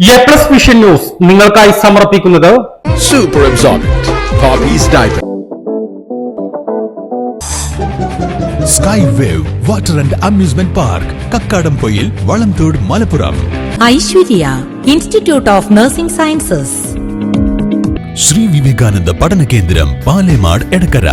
A plus vision news നിങ്ങൾക്കായി സമർപ്പിക്കുന്നത് super absorbent. Sky wave water and amusement park Kakkadampoyil Valamthode Malappuram Aishwarya institute of nursing sciences Sree Vivekananda പഠന കേന്ദ്രം പാലേമാട് എടക്കര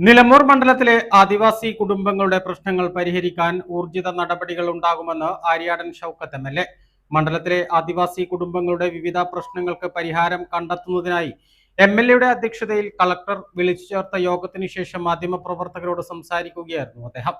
നിലമ്പൂർ മണ്ഡലത്തിലെ ആദിവാസി കുടുംബങ്ങളുടെ പ്രശ്നങ്ങൾ പരിഹരിക്കാൻ ഊർജിത നടപടികൾ ഉണ്ടാകുമെന്ന് Aryadan Shoukath M L A. മണ്ഡലത്തിലെ ആദിവാസി കുടുംബങ്ങളുടെ വിവിധ പ്രശ്നങ്ങൾക്ക് പരിഹാരം കണ്ടെത്തുന്നതിനായി എം എൽ എയുടെ അധ്യക്ഷതയിൽ കളക്ടർ വിളിച്ചു ചേർത്ത യോഗത്തിന് ശേഷം മാധ്യമപ്രവർത്തകരോട് സംസാരിക്കുകയായിരുന്നു അദ്ദേഹം.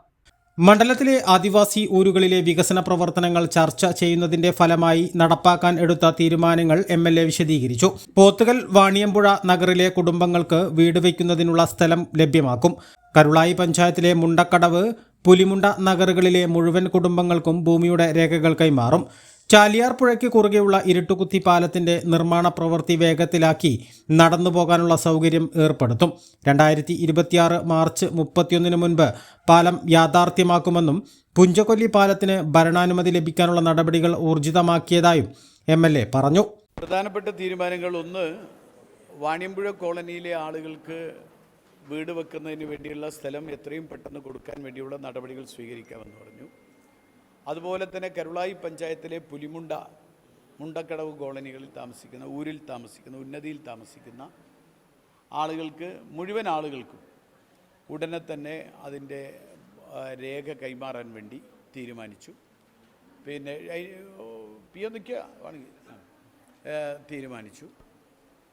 മണ്ഡലത്തിലെ ആദിവാസി ഊരുകളിലെ വികസന പ്രവർത്തനങ്ങൾ ചർച്ച ചെയ്യുന്നതിന്റെ ഫലമായി നടപ്പാക്കാൻ എടുത്ത തീരുമാനങ്ങൾ എം എൽ എ വിശദീകരിച്ചു. പോത്തുകൽ വാണിയമ്പുഴ നഗറിലെ കുടുംബങ്ങൾക്ക് വീട് വയ്ക്കുന്നതിനുള്ള സ്ഥലം ലഭ്യമാക്കും. കരുളായി പഞ്ചായത്തിലെ മുണ്ടക്കടവ് പുലിമുണ്ട നഗറുകളിലെ മുഴുവൻ കുടുംബങ്ങൾക്കും ഭൂമിയുടെ രേഖകൾ കൈമാറും. ചാലിയാർ പുഴയ്ക്ക് കുറുകെയുള്ള ഇരുട്ടുകുത്തി പാലത്തിന്റെ നിർമ്മാണ പ്രവൃത്തി വേഗത്തിലാക്കി നടന്നു പോകാനുള്ള സൗകര്യം ഏർപ്പെടുത്തും. രണ്ടായിരത്തി ഇരുപത്തിയാറ് മാർച്ച് മുപ്പത്തിയൊന്നിന് മുൻപ് പാലം യാഥാർത്ഥ്യമാക്കുമെന്നും പുഞ്ചകൊല്ലി പാലത്തിന് ഭരണാനുമതി ലഭിക്കാനുള്ള നടപടികൾ ഊർജിതമാക്കിയതായും എം എൽ എ പറഞ്ഞു. പ്രധാനപ്പെട്ട തീരുമാനങ്ങൾ ഒന്ന് വാണിയമ്പുഴ കോളനിയിലെ ആളുകൾക്ക് വീട് വെക്കുന്നതിന് വേണ്ടിയുള്ള സ്ഥലം എത്രയും പെട്ടെന്ന് കൊടുക്കാൻ വേണ്ടിയുള്ള നടപടികൾ സ്വീകരിക്കാമെന്ന് പറഞ്ഞു. അതുപോലെ തന്നെ കരുളായി പഞ്ചായത്തിലെ പുലിമുണ്ട മുണ്ടക്കടവ് കോളനികളിൽ താമസിക്കുന്ന ഊരിൽ താമസിക്കുന്ന ഉന്നതിയിൽ താമസിക്കുന്ന ആളുകൾക്ക് മുഴുവൻ ആളുകൾക്കും ഉടനെ തന്നെ അതിന്റെ രേഖ കൈമാറാൻ വേണ്ടി തീരുമാനിച്ചു. പിന്നെ പി ഒ നിൽക്കുക വേണമെങ്കിൽ തീരുമാനിച്ചു.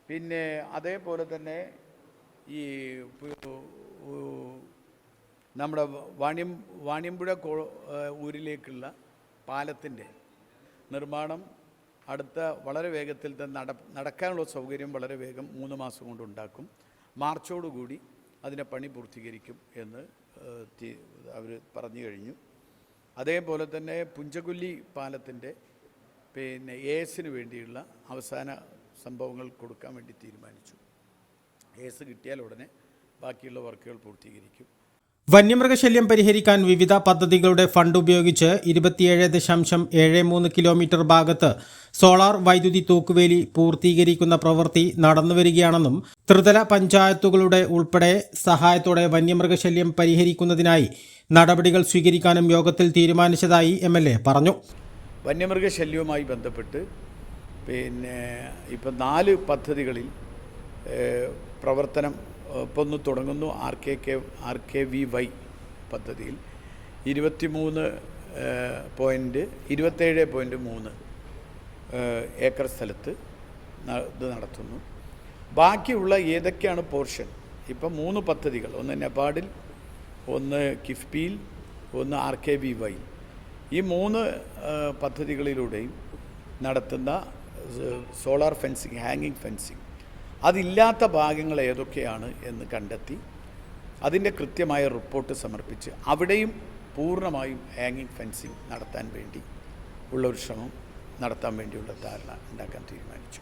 പിന്നെ അതേപോലെ തന്നെ ഈ നമ്മുടെ വാണിയം വാണിയമ്പുഴ കോ ഊരിലേക്കുള്ള പാലത്തിന്റെ നിർമ്മാണം അടുത്ത വളരെ വേഗത്തിൽ തന്നെ നട നടക്കാനുള്ള സൗകര്യം വളരെ വേഗം മൂന്ന് മാസം കൊണ്ട് ഉണ്ടാക്കും. മാർച്ചോടുകൂടി അതിനെ പണി പൂർത്തീകരിക്കും എന്ന് അവർ പറഞ്ഞു കഴിഞ്ഞു. അതേപോലെ തന്നെ പുഞ്ചകുല്ലി പാലത്തിന്റെ പിന്നെ എ എസിന് വേണ്ടിയുള്ള അവസാന സംഭവങ്ങൾ കൊടുക്കാൻ വേണ്ടി തീരുമാനിച്ചു. എ എസ് കിട്ടിയാൽ ഉടനെ ബാക്കിയുള്ള വർക്കുകൾ പൂർത്തീകരിക്കും. വന്യമൃഗശല്യം പരിഹരിക്കാൻ വിവിധ പദ്ധതികളുടെ ഫണ്ട് ഉപയോഗിച്ച് ഇരുപത്തിയേഴ് ദശാംശം ഏഴ് മൂന്ന് കിലോമീറ്റർ ഭാഗത്ത് സോളാർ വൈദ്യുതി തൂക്കുവേലി പൂർത്തീകരിക്കുന്ന പ്രവൃത്തി നടന്നുവരികയാണെന്നും ത്രിതല പഞ്ചായത്തുകളുടെ ഉൾപ്പെടെ സഹായത്തോടെ വന്യമൃഗശല്യം പരിഹരിക്കുന്നതിനായി നടപടികൾ സ്വീകരിക്കാനും യോഗത്തിൽ തീരുമാനിച്ചതായി എം പറഞ്ഞു. വന്യമൃഗശല്യവുമായി ബന്ധപ്പെട്ട് പിന്നെ ഇപ്പം നാല് പദ്ധതികളിൽ പ്രവർത്തനം ഒന്ന് തുടങ്ങുന്നു R K K R K V Y പദ്ധതിയിൽ. ഇരുപത്തി മൂന്ന് പോയിന്റ് ഇരുപത്തേഴ് പോയിന്റ് മൂന്ന് ഏക്കർ സ്ഥലത്ത് ഇത് നടത്തുന്നു. ബാക്കിയുള്ള ഏതൊക്കെയാണ് പോർഷൻ? ഇപ്പം മൂന്ന് പദ്ധതികൾ. ഒന്ന് നെപ്പാടിൽ ഒന്ന് കിഫ്ബിയിൽ ഒന്ന് ആർ കെ വി വൈ ഈ മൂന്ന് പദ്ധതികളിലൂടെയും നടത്തുന്ന സോളാർ ഫെൻസിങ് ഹാങ്ങിങ് ഫെൻസിങ് അതില്ലാത്ത ഭാഗങ്ങൾ ഏതൊക്കെയാണ് എന്ന് കണ്ടെത്തി അതിന്റെ കൃത്യമായ റിപ്പോർട്ട് സമർപ്പിച്ച് അവിടെയും പൂർണമായും ഹാങ്ങിങ് ഫെൻസിങ് നടത്താൻ വേണ്ടി ഉള്ള ഒരു ശ്രമം നടത്താൻ വേണ്ടിയുള്ള ധാരണ ഉണ്ടാക്കാൻ തീരുമാനിച്ചു.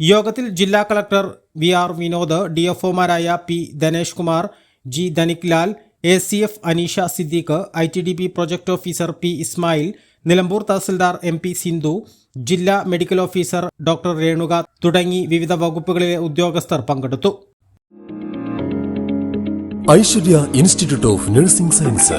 യോഗത്തിൽ ജില്ലാ collector V R Vinod D F ഒമാരായ P Dhanesh Kumar G Dhanik Lal A C F Aneesha Siddique I T D B project officer P Ismail Nilambur tahsildar M P Sindhu ജില്ലാ മെഡിക്കൽ ഓഫീസർ ഡോക്ടർ രേണുക തുടങ്ങി വിവിധ വകുപ്പുകളിലെ ഉദ്യോഗസ്ഥർ പങ്കെടുത്തു. Aishwarya institute of nursing science.